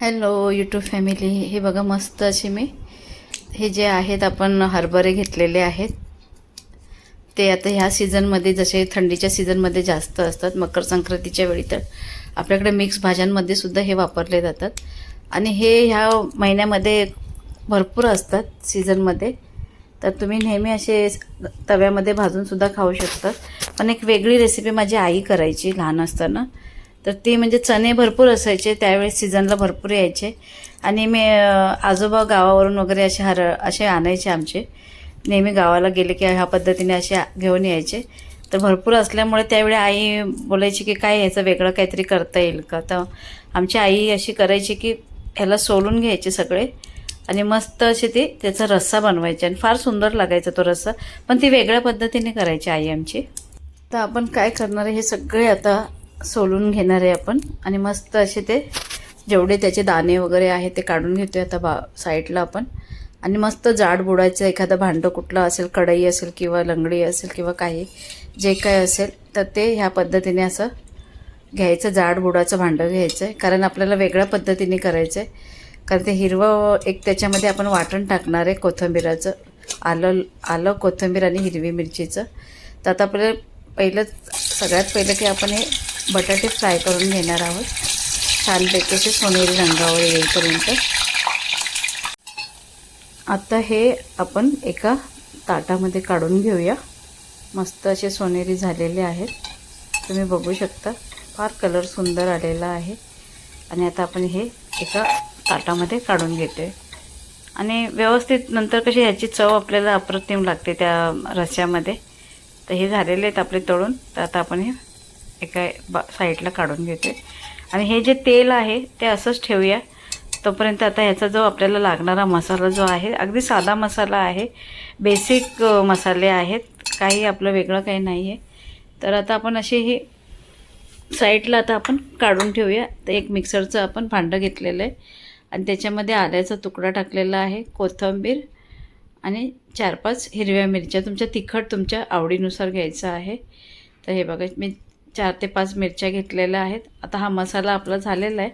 Hello YouTube family हे बघा मस्त असे मी. हे जे आहेत आपण हरभरे घेतलेले आहेत. ते आता ह्या सीझनमध्ये जसे थंडीच्या सीझनमध्ये जास्त असतात मकर संक्रांतीच्या वेळी तर आपल्याकडे मिक्स भाज्यांमध्ये सुद्धा हे वापरले जातात. आणि हे ह्या महिन्यामध्ये भरपूर असतात सीझनमध्ये तर तुम्ही नेहमी असे तव्यामध्ये भाजूनसुद्धा खाऊ शकतात पण एक वेगळी रेसिपी माझी आई करायची लहान असताना. तर ती म्हणजे चणे भरपूर असायचे त्यावेळेस सीझनला भरपूर यायचे. आणि मी आजोबा गावावरून वगैरे असे हर असे आणायचे आमचे. नेहमी गावाला गेले की ह्या पद्धतीने असे घेऊन यायचे. तर भरपूर असल्यामुळे त्यावेळी आई बोलायची की काय ह्याचं वेगळं काहीतरी करता येईल का? तर आमची आई अशी करायची की ह्याला सोलून घ्यायचे सगळे. आणि मस्त असे ते त्याचा रस्सा बनवायचे. आणि फार सुंदर लागायचा तो रस्सा. पण ती वेगळ्या पद्धतीने करायची आई आमची. तर आपण काय करणार आहे हे सगळे आता सोलून घेणार आहे आपण. आणि मस्त असे ते जेवढे त्याचे दाणे वगैरे आहेत ते काढून घेतोय आता बा साईडला आपण. आणि मस्त जाड बुडायचं एखादं भांडं कुठलं असेल कढई असेल किंवा लंगडी असेल किंवा काही जे काय असेल तर ते ह्या पद्धतीने असं घ्यायचं जाड बुडाचं भांडं घ्यायचं आहे कारण आपल्याला वेगळ्या पद्धतीने करायचं आहे कारण ते हिरवं एक त्याच्यामध्ये आपण वाटण टाकणार आहे कोथिंबिराचं. आलं आलं कोथिंबीर आणि हिरवी मिरचीचं. तर आता आपल्याला पहिलं सगळ्यात पहिलं की आपण हे बटाटे फ्राय करून घेणार आहोत. छानपैकी असे सोनेरी रंगावर येईपर्यंत. आता हे आपण एका ताटामध्ये काढून घेऊया. मस्त असे सोनेरी झालेले आहेत. तुम्ही बघू शकता फार कलर सुंदर आलेला आहे. आणि आता आपण हे एका ताटामध्ये काढून घेतो आहे आणि व्यवस्थित नंतर कशी ह्याची चव आपल्याला अप्रतिम लागते त्या रश्यामध्ये तर हे झालेले आहेत आपले तळून. तर आता आपण हे एका बा साईडला काढून घेते. आणि हे जे तेल आहे ते असंच ठेवूया. तोपर्यंत आता ह्याचा जो आपल्याला लागणारा मसाला जो आहे अगदी साधा मसाला आहे. बेसिक मसाले आहेत. काही आपलं वेगळं काही नाही आहे तर आता आपण असे हे साईडला आता आपण काढून ठेवूया. तर एक मिक्सरचं आपण भांडं घेतलेलं आहे. आणि त्याच्यामध्ये आल्याचा तुकडा टाकलेला आहे कोथिंबीर आणि चार पाच हिरव्या मिरच्या. तुमच्या तिखट तुमच्या आवडीनुसार घ्यायचं आहे. तर हे बघा मी चार ते पाच मिरच्या घेतलेल्या आहेत. आता हा मसाला आपला झालेला आहे.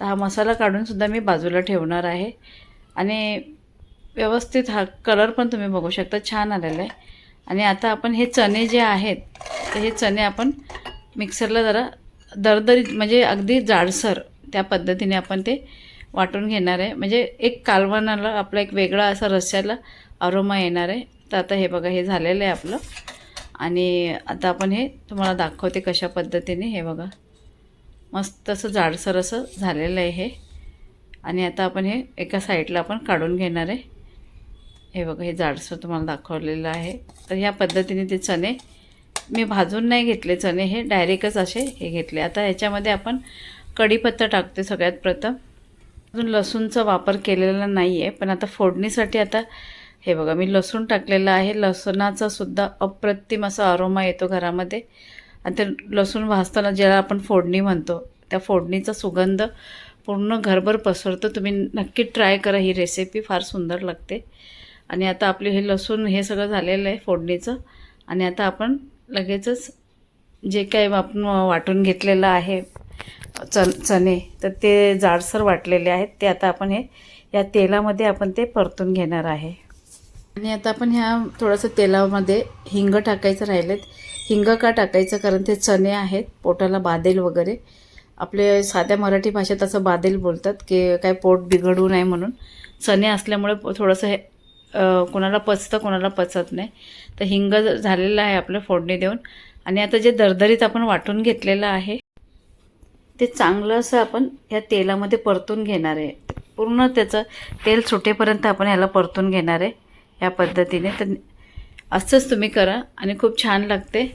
तर हा मसाला काढूनसुद्धा मी बाजूला ठेवणार आहे. आणि व्यवस्थित हा कलर पण तुम्ही बघू शकता छान आलेला आहे. आणि आता आपण हे चणे जे आहेत तर हे चणे आपण मिक्सरला जरा दरदरीत म्हणजे अगदी जाडसर त्या पद्धतीने आपण ते वाटून घेणार आहे. म्हणजे एक कालवणाला आपला एक वेगळा असा रस्स्याला अरोमा येणार आहे. तर आता हे बघा हे झालेलं आहे आपलं. आणि आता आपण हे तुम्हाला दाखवते कशा पद्धतीने हे बघा. मस्त असं जाडसर असं झालेलं आहे हे. आणि आता आपण हे एका साईडला आपण काढून घेणार आहे. हे बघा हे जाडसर तुम्हाला दाखवलेलं आहे. तर ह्या पद्धतीने ते चणे मी भाजून नाही घेतले चणे हे डायरेक्टच असे हे घेतले. आता ह्याच्यामध्ये आपण कढीपत्ता टाकते सगळ्यात प्रथम. अजून लसूणचा वापर केलेला नाही आहे पण आता फोडणीसाठी आता हे बघा मी लसूण टाकलेलं आहे. लसणाचा सुद्धा अप्रतिम असा अरोमा येतो घरामध्ये. आणि ते लसूण भाजताना ज्याला आपण फोडणी म्हणतो त्या फोडणीचा सुगंध पूर्ण घरभर पसरतो. तुम्ही नक्की ट्राय करा ही रेसिपी फार सुंदर लागते. आणि आता आपले हे लसूण हे सगळं झालेलं आहे फोडणीचं. आणि आता आपण लगेचच जे काही आपण वाटून घेतलेलं आहे च चणे तर ते जाडसर वाटलेले आहेत. ते आता आपण हे या तेलामध्ये आपण ते परतून घेणार आहे. आणि आता आपण ह्या थोडंसं तेलामध्ये हिंग टाकायचं राहिलेत. हिंग का टाकायचं? कारण ते चणे आहेत पोटाला बादेल वगैरे. आपले साध्या मराठी भाषेत असं बादेल बोलतात की काय पोट बिघडू नये म्हणून. चणे असल्यामुळे थोडंसं हे कोणाला पचतं कोणाला पचत नाही. तर हिंग झालेलं आहे आपलं फोडणी देऊन. आणि आता जे दरदरीत आपण वाटून घेतलेलं आहे ते चांगलं असं आपण ह्या तेलामध्ये परतून घेणार आहे. पूर्ण त्याचं तेल सुटेपर्यंत आपण ह्याला परतून घेणार आहे. ह्या पद्धतीने. तर असंच तुम्ही करा आणि खूप छान लागते.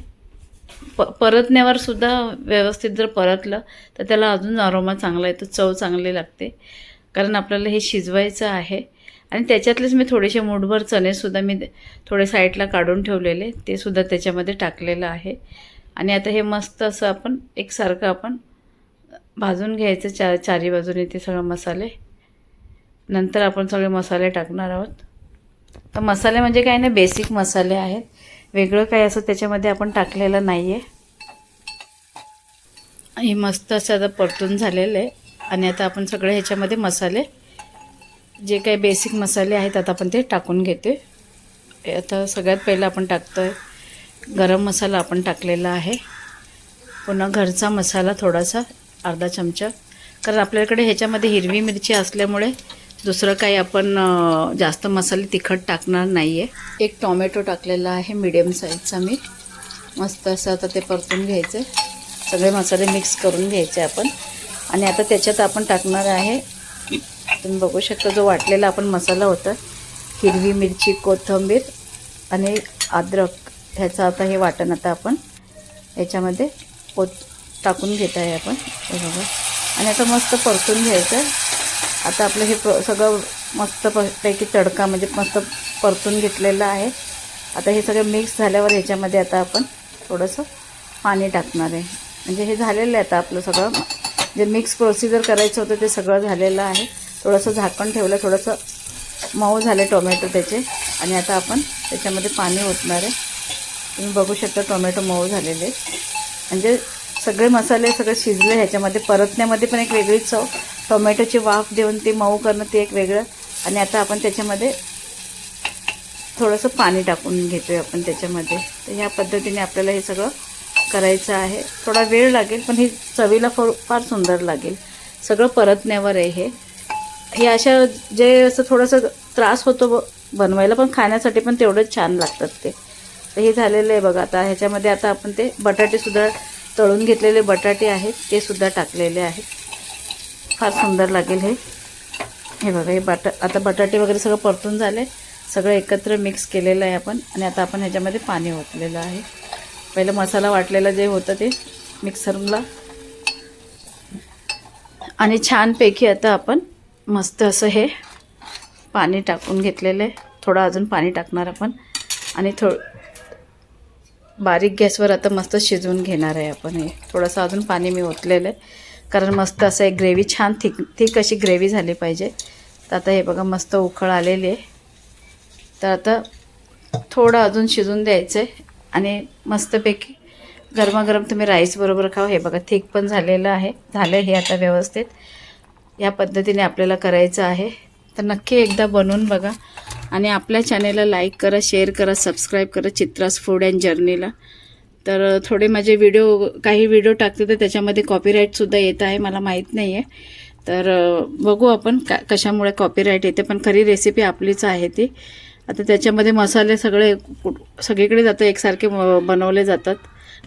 प परतण्यावर सुद्धा व्यवस्थित जर परतलं तर त्याला अजून अरोमा चांगला येतो चव चांगली लागते. कारण आपल्याला हे शिजवायचं आहे. आणि त्याच्यातलेच मी थोडेसे मूठभर चणेसुद्धा मी थोडे साईडला काढून ठेवलेले ते सुद्धा त्याच्यामध्ये टाकलेलं आहे. आणि आता हे मस्त असं आपण एकसारखं आपण भाजून घ्यायचं चा चारी बाजूने ते सगळे मसाले. नंतर आपण सगळे मसाले टाकणार आहोत. तर मसाले म्हणजे काय नाही बेसिक मसाले आहेत. वेगळं काय असं त्याच्यामध्ये आपण टाकलेलं नाही आहे हे मस्त असं आता परतून झालेलं आहे. आणि आता आपण सगळे ह्याच्यामध्ये मसाले जे काही बेसिक मसाले आहेत आता आपण ते टाकून घेते आता सगळ्यात पहिलं आपण टाकतो आहे गरम मसाला आपण टाकलेला आहे. पुन्हा घरचा मसाला थोडासा अर्धा चमचा. कारण आपल्याकडे ह्याच्यामध्ये हिरवी मिरची असल्यामुळे दुसरं काही आपण जास्त मसाले तिखट टाकणार नाही आहे एक टॉमॅटो टाकलेला आहे मिडियम साईजचा मी. मस्त असं आता ते परतून घ्यायचं. सगळे मसाले मिक्स करून घ्यायचे आपण. आणि आता त्याच्यात आपण टाकणार आहे तुम्ही बघू शकता जो वाटलेला आपण मसाला होता. हिरवी मिरची कोथिंबीर आणि अद्रक. ह्याचं आता हे वाटण आता आपण ह्याच्यामध्ये पोत टाकून घेत आहे आपण. हे बघा. आणि आता मस्त परतून घ्यायचं. आहे आता आपलं हे प्र सगळं मस्त पैकी तडका म्हणजे मस्त परतून घेतलेलं आहे. आता हे सगळं मिक्स झाल्यावर ह्याच्यामध्ये आता आपण थोडंसं पाणी टाकणार आहे. म्हणजे हे झालेलं आहे आता आपलं सगळं. जे मिक्स प्रोसिजर करायचं होतं ते सगळं झालेलं आहे. थोडंसं झाकण ठेवलं थोडंसं मऊ झाले टोमॅटो त्याचे. आणि आता आपण त्याच्यामध्ये पाणी ओतणार आहे. तुम्ही बघू शकता टोमॅटो मऊ झालेले म्हणजे सगळे मसाले सगळे शिजले ह्याच्यामध्ये परतण्यामध्ये पण एक वेगळी चव टोमॅटोची वाफ देऊन ते मऊ करणं ते एक वेगळं. आणि आता आपण त्याच्यामध्ये थोडंसं पाणी टाकून घेतो आहे आपण त्याच्यामध्ये. तर ह्या पद्धतीने आपल्याला हे सगळं करायचं आहे. थोडा वेळ लागेल पण ही चवीला फार फार सुंदर लागेल. सगळं परतण्यावर आहे हे. हे अशा जे असं थोडंसं त्रास होतो ब बनवायला पण खाण्यासाठी पण तेवढंच छान लागतात ते. तर हे झालेलं आहे बघा आता ह्याच्यामध्ये आता आपण ते बटाटेसुद्धा तळून घेतलेले बटाटे आहेत ते सुद्धा टाकलेले आहेत. फार सुंदर लागेल हे. हे बघा हे बटा आता बटाटे वगैरे सगळं परतून झाले. सगळं एकत्र मिक्स केलेलं आहे आपण. आणि आता आपण ह्याच्यामध्ये पाणी ओतलेलं आहे. पहिलं मसाला वाटलेला जे होतं ते मिक्सरला. आणि छानपैकी आता आपण मस्त असं हे पाणी टाकून घेतलेलं आहे. थोडं अजून पाणी टाकणार आपण. आणि थो बारीक गॅसवर आता मस्त शिजवून घेणार आहे आपण हे. थोडंसं अजून पाणी मी ओतलेलं आहे. कारण मस्त असं एक ग्रेव्ही छान थिक थिक अशी ग्रेव्ही झाली पाहिजे. तर आता हे बघा मस्त उकळ आलेली आहे. तर आता थोडं अजून शिजून द्यायचं आहे आणि मस्तपैकी गरमागरम तुम्ही राईसबरोबर खाऊ. हे बघा थिक पण झालेलं आहे. झालं हे आता व्यवस्थित. या पद्धतीने आपल्याला करायचं आहे. तर नक्की एकदा बनवून बघा. आणि आपल्या चॅनेलला लाईक करा शेअर करा सबस्क्राईब करा चित्रास फूड अँड जर्नीला तर थोडे माझे व्हिडिओ काही व्हिडिओ टाकते तर त्याच्यामध्ये कॉपीराईटसुद्धा येत आहे मला माहीत नाही आहे तर बघू आपण का कशामुळे कॉपीराईट येते पण खरी रेसिपी आपलीच आहे ती. आता त्याच्यामध्ये मसाले सगळे सगळीकडे जातं एकसारखे बनवले जातात.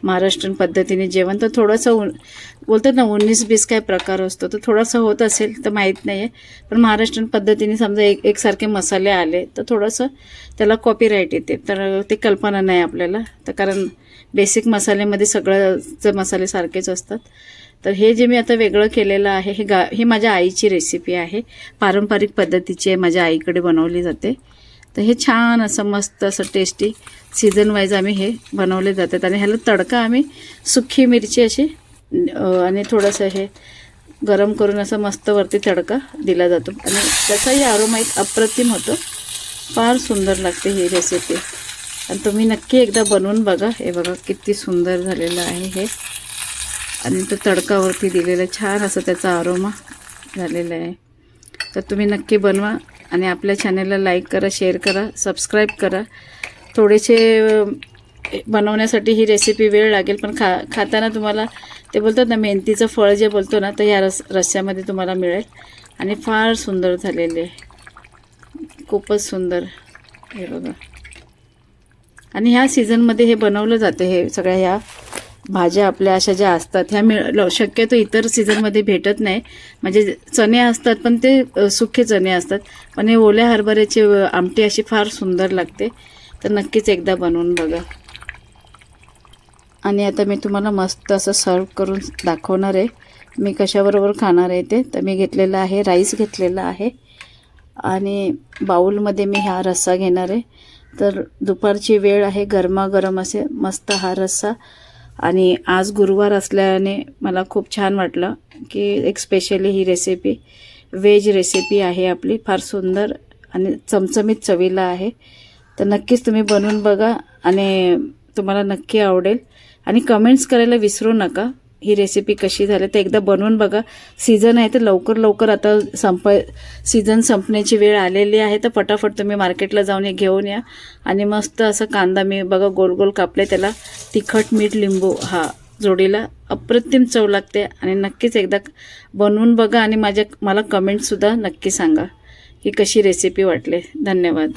महाराष्ट्रीयन पद्धतीने जेवण. तर थोडंसं उन बोलतात ना उन्नीस बीस काय प्रकार असतो. तर थोडंसं होत असेल तर माहीत नाही आहे पण महाराष्ट्रीयन पद्धतीने समजा एक एकसारखे मसाले आले तर थोडंसं त्याला कॉपीराईट येते. तर ते कल्पना नाही आपल्याला. तर कारण बेसिक मसाल्यामध्ये सगळंच मसाले सारखेच असतात. तर हे जे मी आता वेगळं केलेलं आहे हे गा ही माझ्या आईची रेसिपी आहे. पारंपरिक पद्धतीची आहे माझ्या आईकडे बनवली जाते. तर हे छान असं मस्त असं टेस्टी सीझन वाईज आम्ही हे बनवले जातात. आणि ह्याला तडका आम्ही सुखी मिरची अशी आणि थोडंसं हे गरम करून असं मस्त वरती तडका दिला जातो. आणि त्याचाही आरोमा एक अप्रतिम होतो. फार सुंदर लागते ही रेसिपी आणि तुम्ही नक्की एकदा बनवून बघा. हे बघा किती सुंदर झालेलं आहे हे. आणि तो तडकावरती दिलेलं छान असं त्याचा आरोमा झालेला आहे. तर तुम्ही नक्की बनवा. आणि आपल्या चॅनलला लाईक करा शेअर करा सबस्क्राईब करा. थोडेसे बनवण्यासाठी ही रेसिपी वेळ लागेल पण खा खाताना तुम्हाला ते बोलतात ना मेहनतीचं फळ जे बोलतो ना तर ह्या रस रस्स्यामध्ये तुम्हाला मिळेल. आणि फार सुंदर झालेले आहे. खूपच सुंदर हे बघा. आणि ह्या सीझनमध्ये हे बनवलं जातं हे सगळ्या ह्या भाज्या आपल्या अशा ज्या असतात ह्या मिळ शक्यतो इतर सीझनमध्ये भेटत नाही. म्हणजे चणे असतात पण ते सुखे चणे असतात. पण हे ओल्या हरभऱ्याची आमटी अशी फार सुंदर लागते. तर नक्कीच एकदा बनवून बघा. आणि आता मी तुम्हाला मस्त असं सर्व करून दाखवणार आहे. मी कशाबरोबर खाणार आहे ते? तर मी घेतलेलं आहे राईस घेतलेला आहे. आणि बाऊलमध्ये मी हा रस्सा घेणार आहे. तर दुपारची वेळ आहे गरमागरम असे मस्त हा रस्सा. आणि आज गुरुवार असल्याने मला खूप छान वाटलं की एक स्पेशली ही रेसिपी व्हेज रेसिपी आहे आपली. फार सुंदर आणि चमचमीत चवीला आहे. तर नक्कीच तुम्ही बनवून बघा आणि तुम्हाला नक्की आवडेल. आणि कमेंट्स करायला विसरू नका. ही रेसिपी कशी झाली तर एकदा बनवून बघा. सीझन आहे तर लवकर लवकर आता संप सीझन संपण्याची वेळ आलेली आहे तर फटाफट तुम्ही मार्केटला जाऊन हे घेऊन या. आणि मस्त असं कांदा मी बघा गोल गोल कापले त्याला. तिखट मीठ लिंबू हा जोडीला अप्रतिम चव लागते. आणि नक्कीच एकदा बनवून बघा आणि माझ्या मला कमेंटसुद्धा नक्की सांगा. की कशी रेसिपी वाटली? धन्यवाद.